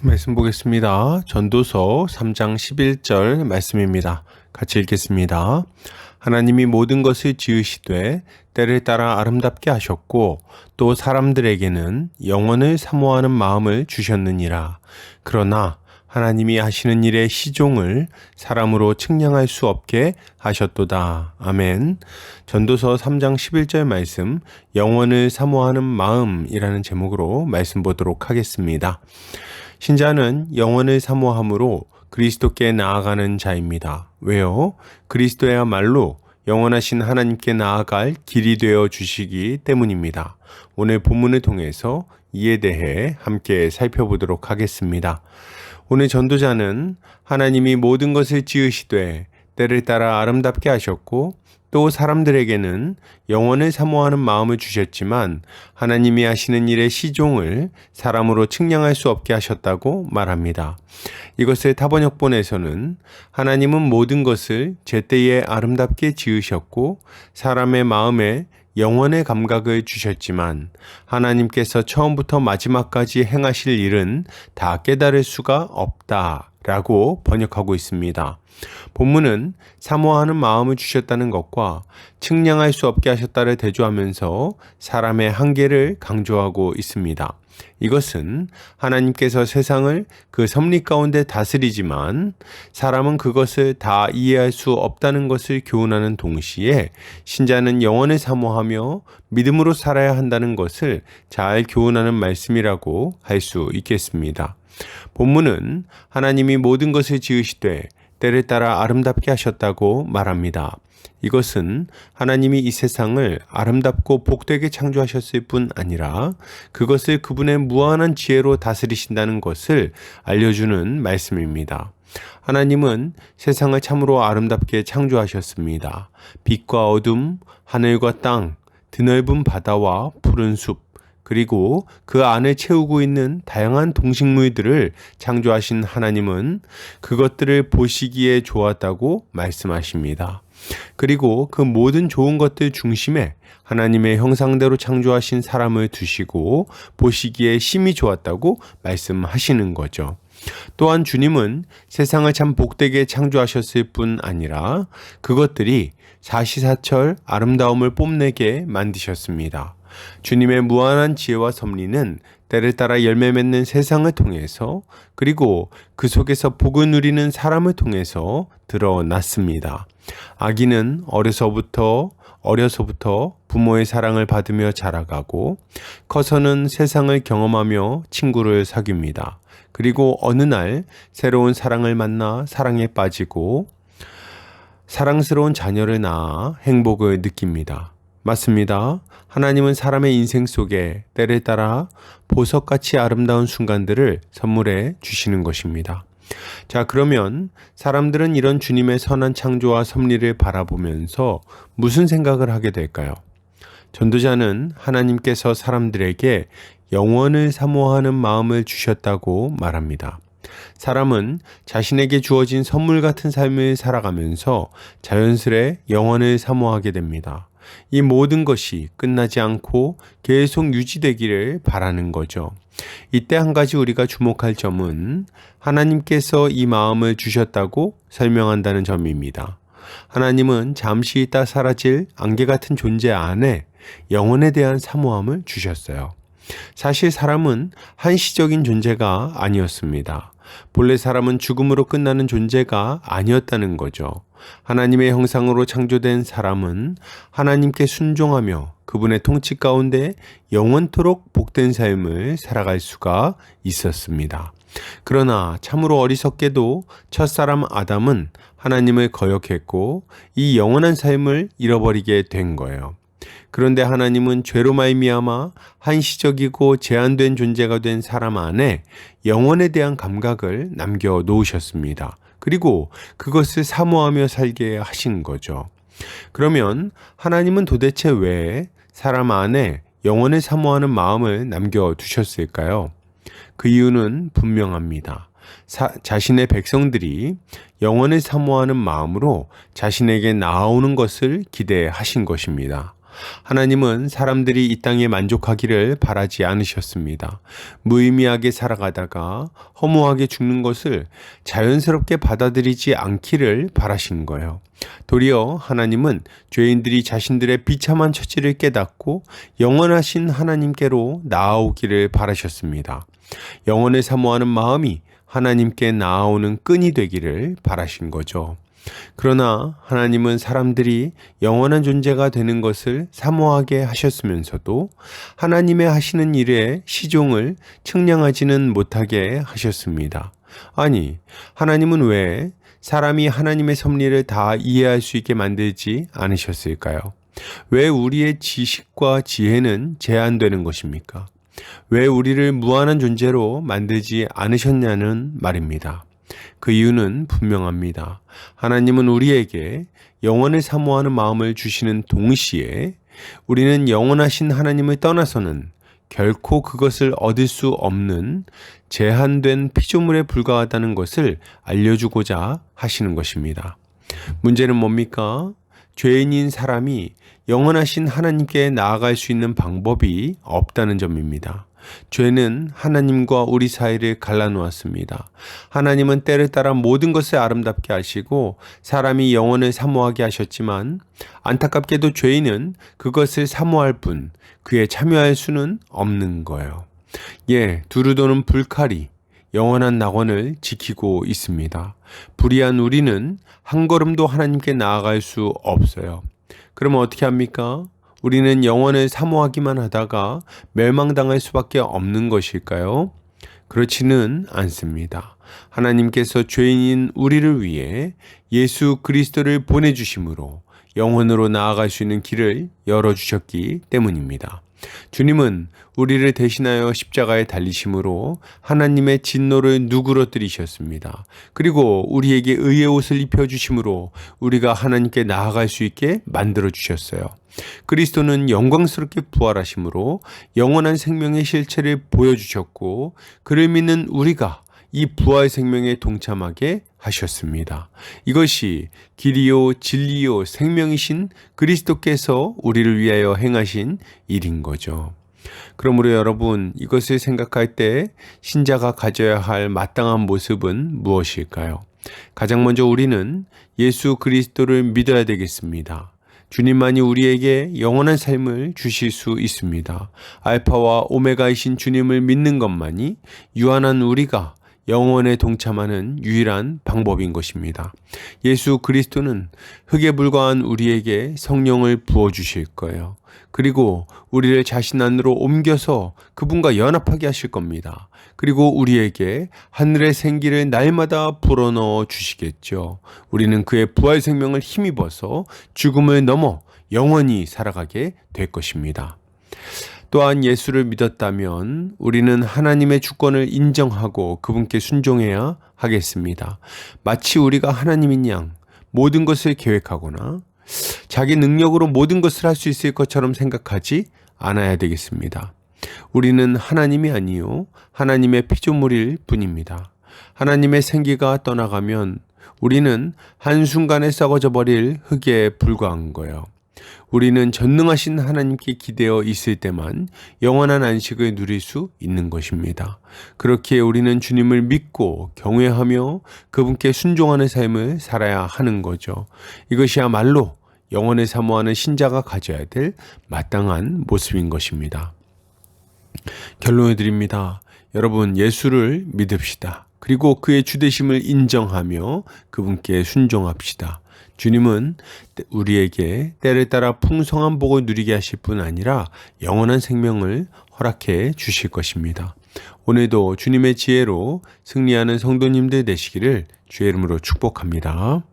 말씀 보겠습니다. 전도서 3장 11절 말씀입니다. 같이 읽겠습니다. 하나님이 모든 것을 지으시되 때를 따라 아름답게 하셨고 또 사람들에게는 영원을 사모하는 마음을 주셨느니라. 그러나 하나님이 하시는 일의 시종을 사람으로 측량할 수 없게 하셨도다. 아멘. 전도서 3장 11절 말씀, 영원을 사모하는 마음이라는 제목으로 말씀 보도록 하겠습니다. 신자는 영원을 사모함으로 그리스도께 나아가는 자입니다. 왜요? 그리스도야말로 영원하신 하나님께 나아갈 길이 되어 주시기 때문입니다. 오늘 본문을 통해서 이에 대해 함께 살펴보도록 하겠습니다. 오늘 전도자는 하나님이 모든 것을 지으시되 때를 따라 아름답게 하셨고 또 사람들에게는 영원을 사모하는 마음을 주셨지만 하나님이 하시는 일의 시종을 사람으로 측량할 수 없게 하셨다고 말합니다. 이것을 타번역본에서는 하나님은 모든 것을 제때에 아름답게 지으셨고 사람의 마음에 영원의 감각을 주셨지만 하나님께서 처음부터 마지막까지 행하실 일은 다 깨달을 수가 없다. 라고 번역하고 있습니다. 본문은 사모하는 마음을 주셨다는 것과 측량할 수 없게 하셨다를 대조하면서 사람의 한계를 강조하고 있습니다. 이것은 하나님께서 세상을 그 섭리 가운데 다스리지만 사람은 그것을 다 이해할 수 없다는 것을 교훈하는 동시에 신자는 영원을 사모하며 믿음으로 살아야 한다는 것을 잘 교훈하는 말씀이라고 할 수 있겠습니다. 본문은 하나님이 모든 것을 지으시되 때를 따라 아름답게 하셨다고 말합니다. 이것은 하나님이 이 세상을 아름답고 복되게 창조하셨을 뿐 아니라 그것을 그분의 무한한 지혜로 다스리신다는 것을 알려주는 말씀입니다. 하나님은 세상을 참으로 아름답게 창조하셨습니다. 빛과 어둠, 하늘과 땅, 드넓은 바다와 푸른 숲, 그리고 그 안에 채우고 있는 다양한 동식물들을 창조하신 하나님은 그것들을 보시기에 좋았다고 말씀하십니다. 그리고 그 모든 좋은 것들 중심에 하나님의 형상대로 창조하신 사람을 두시고 보시기에 심히 좋았다고 말씀하시는 거죠. 또한 주님은 세상을 참 복되게 창조하셨을 뿐 아니라 그것들이 사시사철 아름다움을 뽐내게 만드셨습니다. 주님의 무한한 지혜와 섭리는 때를 따라 열매 맺는 세상을 통해서 그리고 그 속에서 복을 누리는 사람을 통해서 드러났습니다. 아기는 어려서부터 어려서부터 부모의 사랑을 받으며 자라가고 커서는 세상을 경험하며 친구를 사귀입니다. 그리고 어느 날 새로운 사랑을 만나 사랑에 빠지고 사랑스러운 자녀를 낳아 행복을 느낍니다. 맞습니다. 하나님은 사람의 인생 속에 때를 따라 보석같이 아름다운 순간들을 선물해 주시는 것입니다. 자, 그러면 사람들은 이런 주님의 선한 창조와 섭리를 바라보면서 무슨 생각을 하게 될까요? 전도자는 하나님께서 사람들에게 영원을 사모하는 마음을 주셨다고 말합니다. 사람은 자신에게 주어진 선물 같은 삶을 살아가면서 자연스레 영원을 사모하게 됩니다. 이 모든 것이 끝나지 않고 계속 유지되기를 바라는 거죠. 이때 한 가지 우리가 주목할 점은 하나님께서 이 마음을 주셨다고 설명한다는 점입니다. 하나님은 잠시 있다 사라질 안개 같은 존재 안에 영혼에 대한 사모함을 주셨어요. 사실 사람은 한시적인 존재가 아니었습니다. 본래 사람은 죽음으로 끝나는 존재가 아니었다는 거죠. 하나님의 형상으로 창조된 사람은 하나님께 순종하며 그분의 통치 가운데 영원토록 복된 삶을 살아갈 수가 있었습니다. 그러나 참으로 어리석게도 첫사람 아담은 하나님을 거역했고 이 영원한 삶을 잃어버리게 된 거예요. 그런데 하나님은 죄로 말미암아 한시적이고 제한된 존재가 된 사람 안에 영혼에 대한 감각을 남겨 놓으셨습니다. 그리고 그것을 사모하며 살게 하신 거죠. 그러면 하나님은 도대체 왜 사람 안에 영혼을 사모하는 마음을 남겨 두셨을까요? 그 이유는 분명합니다. 사, 자신의 백성들이 영혼을 사모하는 마음으로 자신에게 나아오는 것을 기대하신 것입니다. 하나님은 사람들이 이 땅에 만족하기를 바라지 않으셨습니다. 무의미하게 살아가다가 허무하게 죽는 것을 자연스럽게 받아들이지 않기를 바라신 거예요. 도리어 하나님은 죄인들이 자신들의 비참한 처지를 깨닫고 영원하신 하나님께로 나아오기를 바라셨습니다. 영원을 사모하는 마음이 하나님께 나아오는 끈이 되기를 바라신 거죠. 그러나 하나님은 사람들이 영원한 존재가 되는 것을 사모하게 하셨으면서도 하나님의 하시는 일에 시종을 측량하지는 못하게 하셨습니다. 아니, 하나님은 왜 사람이 하나님의 섭리를 다 이해할 수 있게 만들지 않으셨을까요? 왜 우리의 지식과 지혜는 제한되는 것입니까? 왜 우리를 무한한 존재로 만들지 않으셨냐는 말입니다. 그 이유는 분명합니다. 하나님은 우리에게 영원을 사모하는 마음을 주시는 동시에 우리는 영원하신 하나님을 떠나서는 결코 그것을 얻을 수 없는 제한된 피조물에 불과하다는 것을 알려주고자 하시는 것입니다. 문제는 뭡니까? 죄인인 사람이 영원하신 하나님께 나아갈 수 있는 방법이 없다는 점입니다. 죄는 하나님과 우리 사이를 갈라놓았습니다. 하나님은 때를 따라 모든 것을 아름답게 하시고 사람이 영혼을 사모하게 하셨지만 안타깝게도 죄인은 그것을 사모할 뿐 그에 참여할 수는 없는 거예요. 예, 두루도는 불칼이 영원한 낙원을 지키고 있습니다. 불의한 우리는 한 걸음도 하나님께 나아갈 수 없어요. 그러면 어떻게 합니까? 우리는 영원을 사모하기만 하다가 멸망당할 수밖에 없는 것일까요? 그렇지는 않습니다. 하나님께서 죄인인 우리를 위해 예수 그리스도를 보내주심으로 영원으로 나아갈 수 있는 길을 열어주셨기 때문입니다. 주님은 우리를 대신하여 십자가에 달리심으로 하나님의 진노를 누그러뜨리셨습니다. 그리고 우리에게 의의 옷을 입혀주심으로 우리가 하나님께 나아갈 수 있게 만들어주셨어요. 그리스도는 영광스럽게 부활하심으로 영원한 생명의 실체를 보여주셨고, 그를 믿는 우리가 이 부활 생명에 동참하게 하셨습니다. 이것이 길이요 진리요 생명이신 그리스도께서 우리를 위하여 행하신 일인 거죠. 그러므로 여러분 이것을 생각할 때 신자가 가져야 할 마땅한 모습은 무엇일까요? 가장 먼저 우리는 예수 그리스도를 믿어야 되겠습니다. 주님만이 우리에게 영원한 삶을 주실 수 있습니다. 알파와 오메가이신 주님을 믿는 것만이 유한한 우리가 영원에 동참하는 유일한 방법인 것입니다. 예수 그리스도는 흙에 불과한 우리에게 성령을 부어 주실 거예요. 그리고 우리를 자신 안으로 옮겨서 그분과 연합하게 하실 겁니다. 그리고 우리에게 하늘의 생기를 날마다 불어넣어 주시겠죠. 우리는 그의 부활 생명을 힘입어서 죽음을 넘어 영원히 살아가게 될 것입니다. 또한 예수를 믿었다면 우리는 하나님의 주권을 인정하고 그분께 순종해야 하겠습니다. 마치 우리가 하나님인 양 모든 것을 계획하거나 자기 능력으로 모든 것을 할 수 있을 것처럼 생각하지 않아야 되겠습니다. 우리는 하나님이 아니요 하나님의 피조물일 뿐입니다. 하나님의 생기가 떠나가면 우리는 한순간에 썩어져 버릴 흙에 불과한 거예요. 우리는 전능하신 하나님께 기대어 있을 때만 영원한 안식을 누릴 수 있는 것입니다. 그렇게 우리는 주님을 믿고 경외하며 그분께 순종하는 삶을 살아야 하는 거죠. 이것이야말로 영원을 사모하는 신자가 가져야 될 마땅한 모습인 것입니다. 결론을 드립니다. 여러분, 예수를 믿읍시다. 그리고 그의 주대심을 인정하며 그분께 순종합시다. 주님은 우리에게 때를 따라 풍성한 복을 누리게 하실 뿐 아니라 영원한 생명을 허락해 주실 것입니다. 오늘도 주님의 지혜로 승리하는 성도님들 되시기를 주의 이름으로 축복합니다.